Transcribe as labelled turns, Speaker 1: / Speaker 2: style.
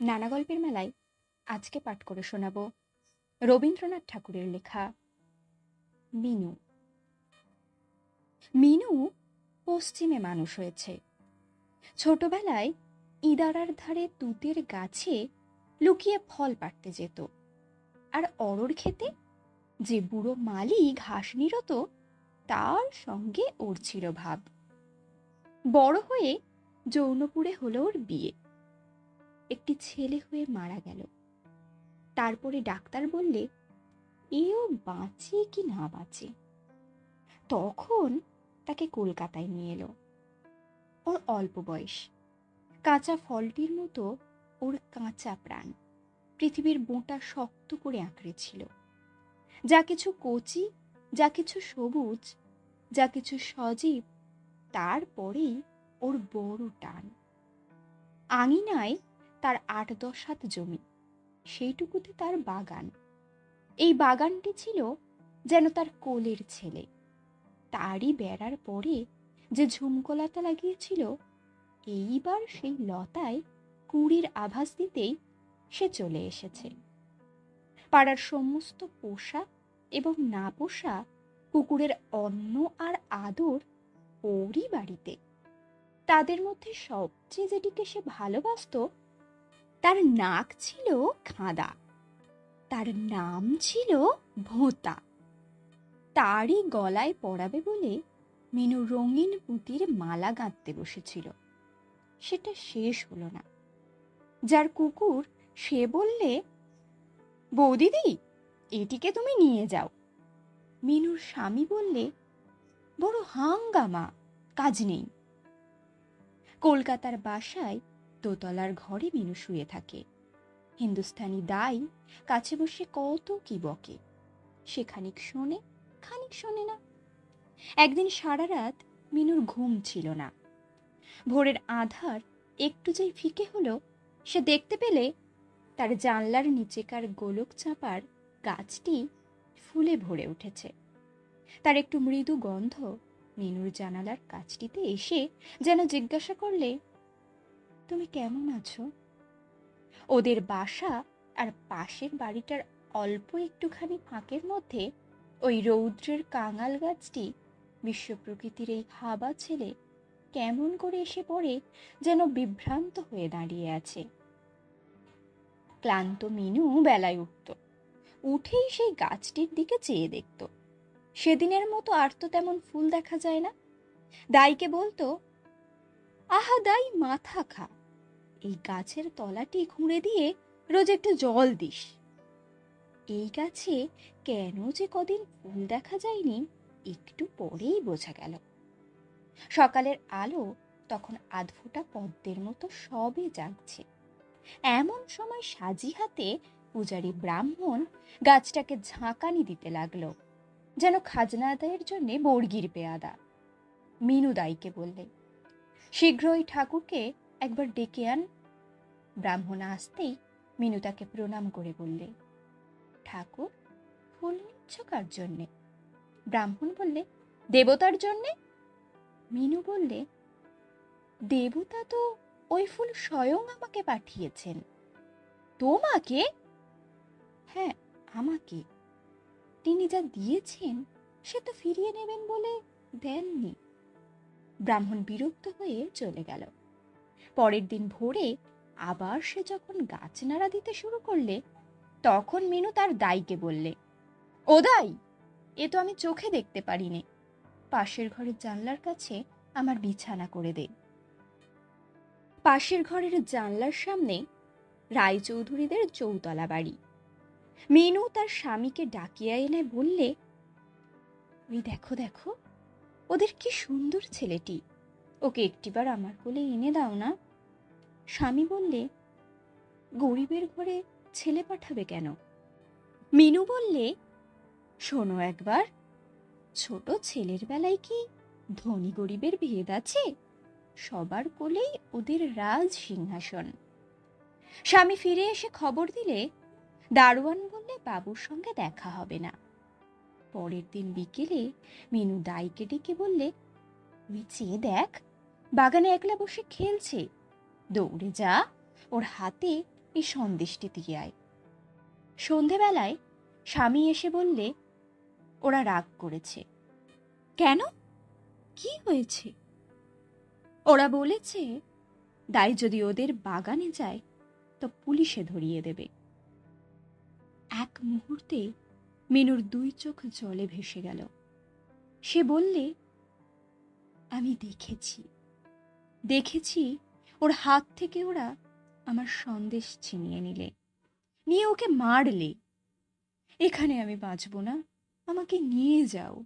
Speaker 1: নানা গল্পের মেলায় আজকে পাঠ করে শোনাব রবীন্দ্রনাথ ঠাকুরের লেখা মিনু। মিনু পশ্চিমে মানুষ হয়েছে। ছোটবেলায় ইদারার ধারে তুতের গাছে লুকিয়ে ফল পাড়তে যেত। আর অরর খেতে যে বুড়ো মালি ঘাস নিরত, তার সঙ্গে ওর ছিল ভাব। বড় হয়ে যৌনপুরে হলো ওর বিয়ে। একটি ছেলে হয়ে মারা গেল। তারপরে ডাক্তার বললে, এও বাঁচে কি না বাঁচে? তখন তাকে কলকাতায় নিয়ে এলো। ওর অল্প বয়স। কাঁচা ফলটির মতো ওর কাঁচা প্রাণ পৃথিবীর বোঁটা শক্ত করে আঁকড়ে ছিল। যা কিছু কচি, যা কিছু সবুজ, যা কিছু সজীব, তারপরেই ওর বড় টান। আঙিনায় তার আট দশ হাত জমি। সেইটুকুতে তার বাগান। এই বাগানটি ছিল যেন তার কোলের ছেলে। তারই বেড়ার পরে যে ঝুমকোলতা লাগিয়েছিল, এইবার সেই লতায় কুড়ির আভাস দিতেই সে চলে এসেছে। পাড়ার সমস্ত পোষা এবং না পোষা কুকুরের অন্ন আর আদর ওরই বাড়িতে। তাদের মধ্যে সবচেয়ে যেটিকে সে ভালোবাসত তার নাক ছিল খাঁদা, তার নাম ছিল ভোঁতা। তারই গলায় পড়াবে বলে মিনু রঙিন পুঁতির মালা গাঁথতে বসেছিল। সেটা শেষ হলো না। যার কুকুর, সে বললে, বৌদিদি, এটিকে তুমি নিয়ে যাও। মিনুর স্বামী বললে, বড় হাঙ্গামা, কাজ নেই। কলকাতার বাসায় দোতলার ঘরে মিনু শুয়ে থাকে। হিন্দুস্তানি দাই কাছে বসে কত কি বকে। সে খানিক শোনে খানিক শোনে না। একদিন সারা রাত মিনুর ঘুম ছিল না। ভোরের আধার একটু যেই ফিকে হলো, সে দেখতে পেলে তার জানলার নিচেকার গোলক চাপার গাছটি ফুলে ভরে উঠেছে। তার একটু মৃদু গন্ধ মিনুর জানালার কাছটিতে এসে যেন জিজ্ঞাসা করলে তুমি কেমন আছো? ওদের বাসা আর পাশের বাড়িটার অল্প একটুখানি ফাঁকের মধ্যে ওই রৌদ্রের কাঙাল গাছটি, বিশ্ব প্রকৃতির এই হাবা ছেলে, কেমন করে এসে পড়ে যেন বিভ্রান্ত হয়ে দাঁড়িয়ে আছে। ক্লান্ত মিনু বেলায় উঠত। উঠেই সেই গাছটির দিকে চেয়ে দেখত। সেদিনের মতো আর তো তেমন ফুল দেখা যায় না। দাইকে বলতো, আহা দাই, মাথা খা। এই গাছের তলাটি খুঁড়ে দিয়ে রোজ একটু জল দিস। এই গাছে কেন যে কদিন ফুল দেখা যায়নি, একটু পরেই বোঝা গেল। সকালের আলো তখন আধফোটা পদ্মের মতো সবে জাগছে। এমন সময় সাজি হাতে পূজারী ব্রাহ্মণ গাছটাকে ঝাঁকানি দিতে লাগল, যেন খাজনা আদায়ের জন্যে বর্গির পেয়াদা মিনু দাইকে বললে, শীঘ্রই ঠাকুরকে একবার ডেকে আন। ব্রাহ্মণ আসতেই মিনু তাকে প্রণাম করে বললে, ঠাকুর, ফুল নিচ্ছ কার জন্যে? ব্রাহ্মণ বললে, দেবতার জন্যে? মিনু বললে, দেবতা তো ওই ফুল স্বয়ং আমাকে পাঠিয়েছেন। তোমাকে? হ্যাঁ আমাকে। তিনি যা দিয়েছেন, সে তো ফিরিয়ে নেবেন বলে দেননি। ব্রাহ্মণ বিরক্ত হয়ে চলে গেল। পরের দিন ভোরে আবার সে যখন গাছ নাড়া দিতে শুরু করলে, তখন মিনু তার দাইকে বললে, ও দাই, এ তো আমি চোখে দেখতে পারিনি। পাশের ঘরের জানলার কাছে আমার বিছানা করে দে। পাশের ঘরের জানলার সামনে রায়চৌধুরীদের চৌতলা বাড়ি। মিনু তার স্বামীকে ডাকিয়া এনে বললে, ওই দেখো দেখো, ওদের কি সুন্দর ছেলেটি। ওকে একটিবার আমার কোলে এনে দাও না। স্বামী বললে, গরিবের ঘরে ছেলে পাঠাবে কেন? মিনু বললে, শোনো একবার, ছোট ছেলের বেলায় কি ধনী গরিবের ভেদ আছে? সবার কোলেই ওদের রাজ সিংহাসন। স্বামী ফিরে এসে খবর দিলে, দারোয়ান বললে বাবুর সঙ্গে দেখা হবে না। পরের দিন বিকেলে মিনু দাইকে ডেকে বললে, তুই চেয়ে দেখ, বাগানে একলা বসে খেলছে দৌড়ে যা, ওর হাতে এই সন্দেশটি দিয়ে আয়। সন্ধেবেলায় স্বামী এসে বললে, ওরা রাগ করেছে। কেন? কি হয়েছে? ওরা বলেছে দাই যদি ওদের বাগানে যায়, তো পুলিশে ধরিয়ে দেবে। এক মুহূর্তে মিনুর দুই চোখ জলে ভেসে গেল। সে বললে, আমি দেখেছি। দেখেছি ওর হাত থেকে ওরা আমার সন্দেশ ছিনিয়ে নিলে। নিয়ে ওকে মারলে। এখানে আমি বাঁচব না। আমাকে নিয়ে যাও।